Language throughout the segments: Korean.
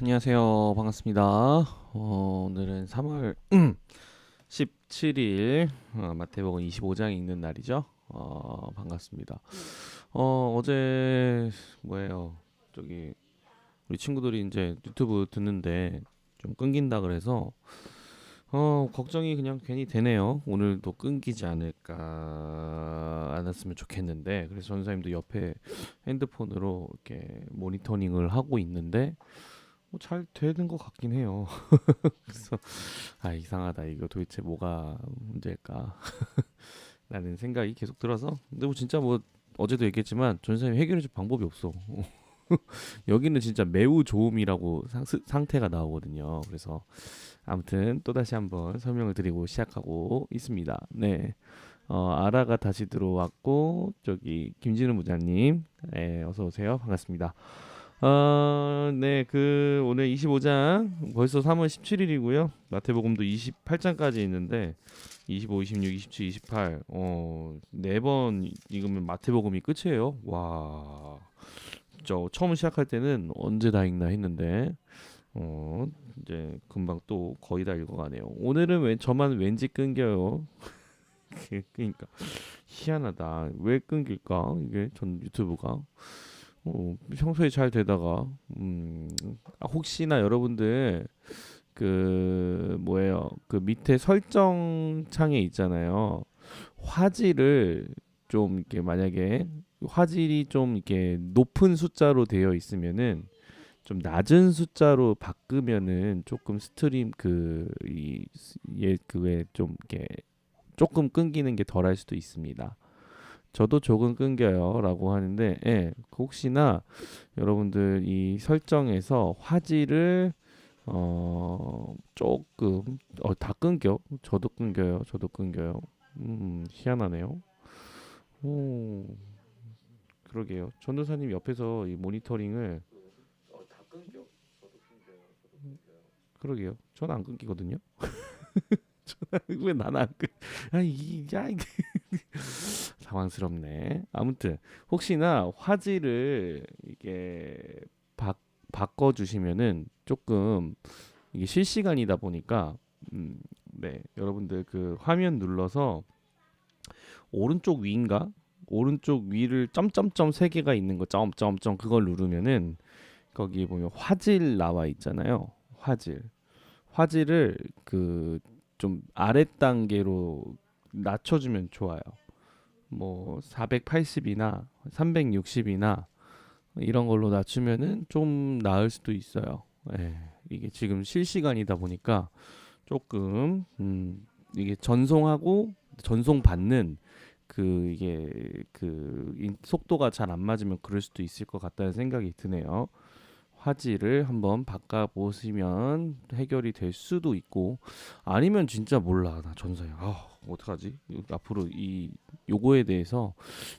안녕하세요. 반갑습니다. 어, 오늘은 3월 17일 어, 마태복음 25장이 있는 날이죠. 어, 반갑습니다. 어, 어제 뭐예요? 저기 우리 친구들이 이제 유튜브 듣는데 좀 끊긴다 그래서 어, 걱정이 그냥 괜히 되네요. 오늘도 끊기지 않을까 않았으면 좋겠는데 그래서 전사님도 옆에 핸드폰으로 이렇게 모니터링을 하고 있는데 뭐 잘 되는 것 같긴 해요. 그래서 아 이상하다 이거 도대체 뭐가 문제일까? 라는 생각이 계속 들어서 근데 뭐 진짜 뭐 어제도 얘기했지만 전사님 해결해 줄 방법이 없어. 여기는 진짜 매우 좋음이라고 상, 스- 상태가 나오거든요. 그래서 아무튼 또 다시 한번 설명을 드리고 시작하고 있습니다. 네. 어, 아라가 다시 들어왔고 저기 김진우 부장님, 네, 어서 오세요. 반갑습니다. 어, 네, 그 오늘 25장 벌써 3월 17일이고요. 마태복음도 28장까지 있는데 25, 26, 27, 28. 어, 네 번 읽으면 마태복음이 끝이에요. 와. 저 처음 시작할 때는 언제 다 읽나 했는데 어, 이제 금방 또 거의 다 읽어가네요. 오늘은 왜 저만 왠지 끊겨요. 그- 그러니까 희한하다. 왜 끊길까? 이게 전 유튜브가 어, 평소에 잘 되다가 음, 아, 혹시나 여러분들 그 뭐예요? 그 밑에 설정 창에 있잖아요. 화질을 좀 이렇게 만약에 화질이 좀 이렇게 높은 숫자로 되어 있으면은 좀 낮은 숫자로 바꾸면은 조금 스트림 그이예 그게 좀 이렇게 조금 끊기는 게 덜할 수도 있습니다. 저도 조금 끊겨요라고 하는데 예, 혹시나 여러분들 이 설정에서 화질을 어 조금 어 다 끊겨 저도 끊겨요 저도 끊겨요 음 희한하네요 오, 그러게요. 전도사님 옆에서 이 모니터링을 그러게요. 전 안 끊기거든요. 왜 나는 안 끊? 아 이 야 이게 당황스럽네. 아무튼 혹시나 화질을 이게 바, 바꿔 주시면은 조금 이게 실시간이다 보니까 음, 네 여러분들 그 화면 눌러서 오른쪽 위인가 오른쪽 위를 점점점 세 개가 있는 거 점점점 그걸 누르면은 거기에 보면 화질 나와 있잖아요. 화질 화질을 그 좀 아래 단계로 낮춰주면 좋아요. 뭐 480이나 360이나 이런 걸로 낮추면은 좀 나을 수도 있어요. 예, 이게 지금 실시간이다 보니까 조금 음, 이게 전송하고 전송 받는 그 이게 그 인- 속도가 잘 안 맞으면 그럴 수도 있을 것 같다는 생각이 드네요. 화질을 한번 바꿔 보시면 해결이 될 수도 있고 아니면 진짜 몰라 나 전사야 아 어떡하지 이- 앞으로 이 요거에 대해서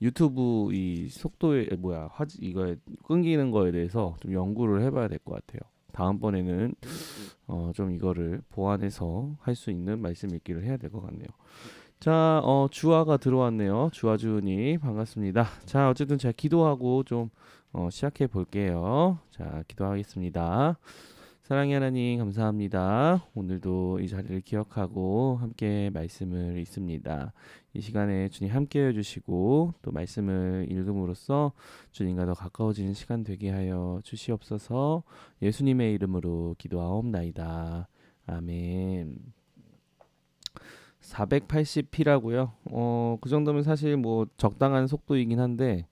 유튜브 이 속도에 뭐야 화질 이거에 끊기는 거에 대해서 좀 연구를 해봐야 될 것 같아요 다음번에는 어 좀 이거를 보완해서 할 수 있는 말씀 읽기를 해야 될 것 같네요 자, 어, 주아가 들어왔네요. 주아주님 반갑습니다. 자, 어쨌든 제가 기도하고 좀 어, 시작해 볼게요. 자, 기도하겠습니다. 사랑의 하나님 감사합니다. 오늘도 이 자리를 기억하고 함께 말씀을 읽습니다. 이 시간에 주님 함께 해주시고 또 말씀을 읽음으로써 주님과 더 가까워지는 시간 되게 하여 주시옵소서. 예수님의 이름으로 기도하옵나이다. 아멘. 480p라고요. 어, 그 정도면 사실 뭐 적당한 속도이긴 한데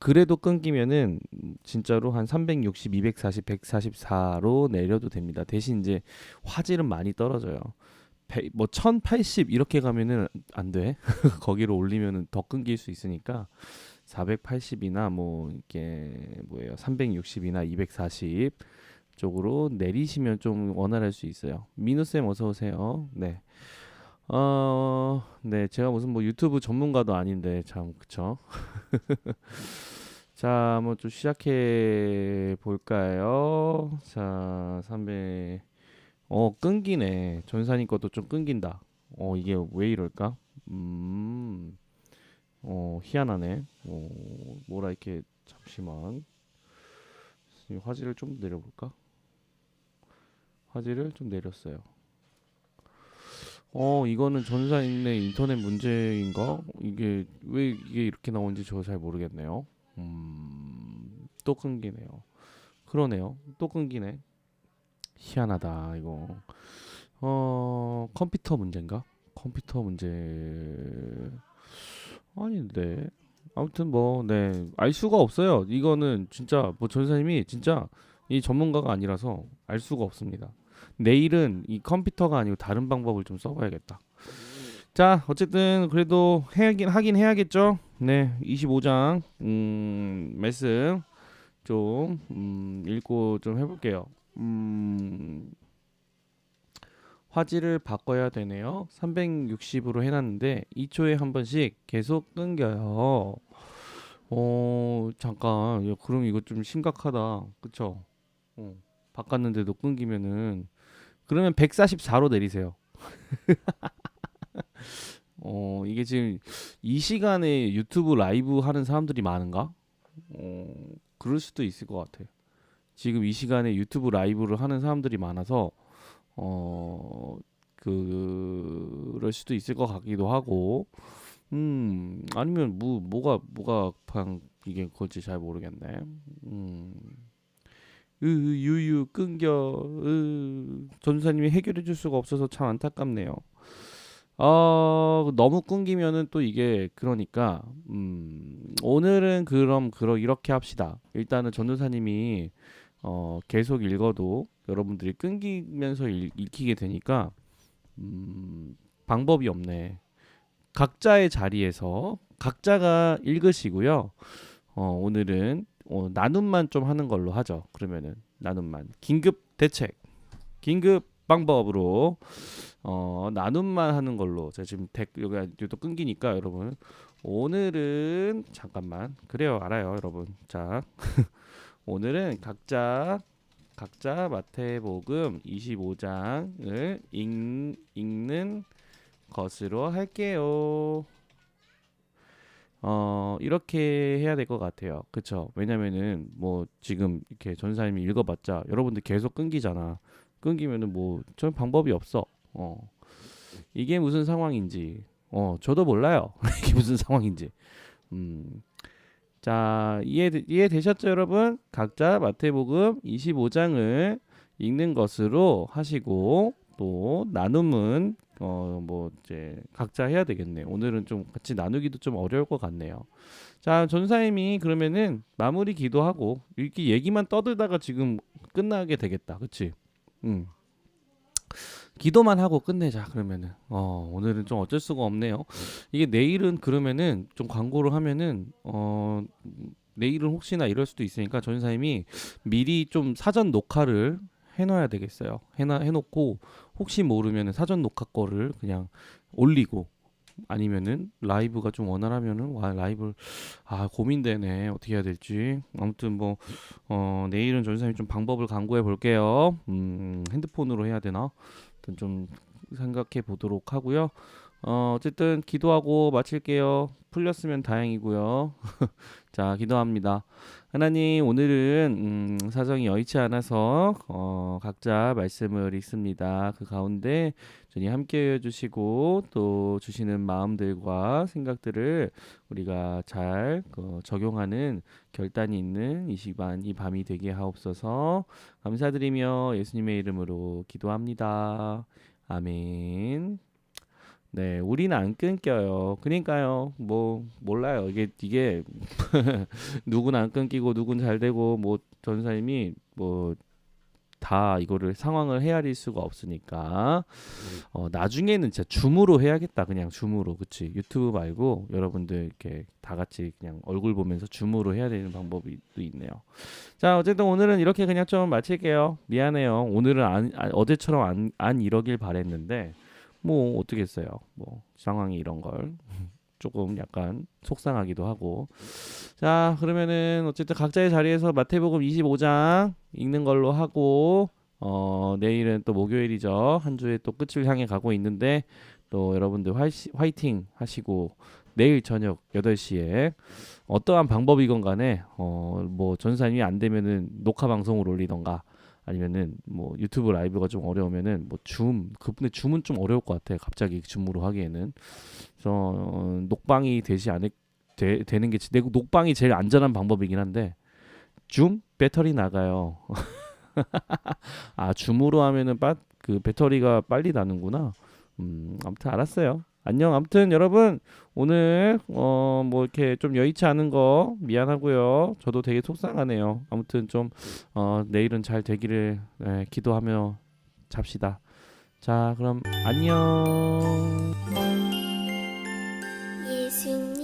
그래도 끊기면은 진짜로 한 360, 240, 144로 내려도 됩니다. 대신 이제 화질은 많이 떨어져요. 백- 뭐1080 이렇게 가면은 안 돼. 거기로 올리면은 더 끊길 수 있으니까 480이나 뭐 이게 뭐예요? 360이나 240 쪽으로 내리시면 좀 원활할 수 있어요. 민우 쌤 어서 오세요. 네. 어, 네, 제가 무슨 뭐 유튜브 전문가도 아닌데 참 그쵸? 자, 한번 좀 시작해 볼까요? 자, 300. 어, 끊기네. 전사님 것도 좀 끊긴다. 어, 이게 왜 이럴까? 음, 어, 희한하네. 어, 뭐라 이렇게 잠시만. 이 화질을 좀 내려볼까? 화질을 좀 내렸어요. 어, 이거는 전사님의 인터넷 문제인가? 이게 왜 이게 이렇게 나오는지 저 잘 모르겠네요. 음, 또 끊기네요. 그러네요. 또 끊기네. 희한하다, 이거. 어, 컴퓨터 문제인가? 컴퓨터 문제. 아닌데. 아무튼 뭐, 네. 알 수가 없어요. 이거는 진짜, 뭐 전사님이 진짜 이 전문가가 아니라서 알 수가 없습니다. 내일은 이 컴퓨터가 아니고 다른 방법을 좀 써봐야겠다. 자, 어쨌든 그래도 해야긴 하긴 해야겠죠. 네, 25장 음, 말씀 좀 음, 읽고 좀 해볼게요. 음, 화질을 바꿔야 되네요. 360으로 해놨는데 2초에 한 번씩 계속 끊겨요. 어, 잠깐. 야, 그럼 이거 좀 심각하다. 그쵸? 어, 바꿨는데도 끊기면은 그러면 144로 내리세요. 어, 이게 지금 이 시간에 유튜브 라이브 하는 사람들이 많은가? 어, 그럴 수도 있을 것 같아. 지금 이 시간에 유튜브 라이브를 하는 사람들이 많아서 어, 그럴 수도 있을 것 같기도 하고, 음, 아니면 뭐 뭐가 뭐가 방 이게 그건지 잘 모르겠네. 음. 으, 유유 끊겨 으, 전사님이 해결해 줄 수가 없어서 참 안타깝네요. 어, 너무 끊기면은 또 이게 그러니까 음, 오늘은 그럼 그러 이렇게 합시다. 일단은 전도사님이 어, 계속 읽어도 여러분들이 끊기면서 읽, 읽히게 되니까 음, 방법이 없네. 각자의 자리에서 각자가 읽으시고요. 어, 오늘은 어, 나눔만 좀 하는 걸로 하죠. 그러면은 나눔만. 긴급 대책, 긴급 방법으로 어, 나눔만 하는 걸로. 제가 지금 댓 여기 또 끊기니까 여러분. 오늘은 잠깐만. 그래요. 알아요 여러분. 자 오늘은 각자 각자 마태복음 25장을 읽, 읽는 것으로 할게요. 어 이렇게 해야 될 것 같아요. 그쵸? 왜냐면은 뭐 지금 이렇게 전사님이 읽어봤자 여러분들 계속 끊기잖아. 끊기면은 뭐전 방법이 없어. 어 이게 무슨 상황인지 어 저도 몰라요. 이게 무슨 상황인지. 음. 자, 이해 이해 되셨죠, 여러분? 각자 마태복음 25장을 읽는 것으로 하시고 또 나눔은 어 뭐 이제 각자 해야 되겠네. 오늘은 좀 같이 나누기도 좀 어려울 것 같네요. 자, 전사님이 그러면은 마무리 기도하고 이렇게 얘기만 떠들다가 지금 끝나게 되겠다. 그치 음. 기도만 하고 끝내자 그러면은 어 오늘은 좀 어쩔 수가 없네요 이게 내일은 그러면은 좀 광고를 하면은 어 내일은 혹시나 이럴 수도 있으니까 전사님이 미리 좀 사전 녹화를 해놔야 되겠어요. 해놔 해놓고 혹시 모르면은 사전 녹화 거를 그냥 올리고 아니면은 라이브가 좀 원활하면은 와 라이브 아 고민되네. 어떻게 해야 될지. 아무튼 뭐 어 내일은 전사님 좀 방법을 강구해 볼게요. 음 핸드폰으로 해야 되나? 좀 생각해 보도록 하고요. 어, 어쨌든 기도하고 마칠게요. 풀렸으면 다행이고요. 자, 기도합니다. 하나님, 오늘은 음, 사정이 여의치 않아서 어, 각자 말씀을 읽습니다. 그 가운데 주님 함께 해주시고 또 주시는 마음들과 생각들을 우리가 잘 어, 적용하는 결단이 있는 이 시간, 이 밤이 되게 하옵소서. 감사드리며 예수님의 이름으로 기도합니다. 아멘. 네, 우리는 안 끊겨요. 그러니까요. 뭐 몰라요. 이게 이게 누군 안 끊기고 누군 잘 되고 뭐 전사님이 뭐 다 이거를 상황을 헤아릴 수가 없으니까 어 나중에는 진짜 줌으로 해야겠다. 그냥 줌으로. 그치 유튜브 말고 여러분들 이렇게 다 같이 그냥 얼굴 보면서 줌으로 해야 되는 방법이 또 있네요. 자, 어쨌든 오늘은 이렇게 그냥 좀 마칠게요. 미안해요. 오늘은 안, 아, 어제처럼 안, 안 이러길 바랬는데 뭐 어떻겠어요. 뭐 상황이 이런 걸 조금 약간 속상하기도 하고. 자, 그러면은 어쨌든 각자의 자리에서 마태복음 25장 읽는 걸로 하고 어, 내일은 또 목요일이죠. 한 주의 또 끝을 향해 가고 있는데 또 여러분들 화이시, 화이팅 하시고 내일 저녁 8시에 어떠한 방법이건 간에 어, 뭐 전산이 안 되면은 녹화 방송을 올리던가 아니면은 뭐 유튜브 라이브가 좀 어려우면은 뭐줌 그분의 줌은 좀 어려울 것 같아요. 갑자기 줌으로 하기에는 그래서 어, 녹방이 되지 않을 되, 되는 게 내 녹방이 제일 안전한 방법이긴 한데 줌 배터리 나가요. 아 줌으로 하면은 빠, 그 배터리가 빨리 나는구나. 음 아무튼 알았어요. 안녕. 아무튼 여러분 오늘 어 뭐 이렇게 좀 여의치 않은 거 미안하고요. 저도 되게 속상하네요. 아무튼 좀 어 내일은 잘 되기를 예, 기도하며 잡시다. 자 그럼 안녕. 예수님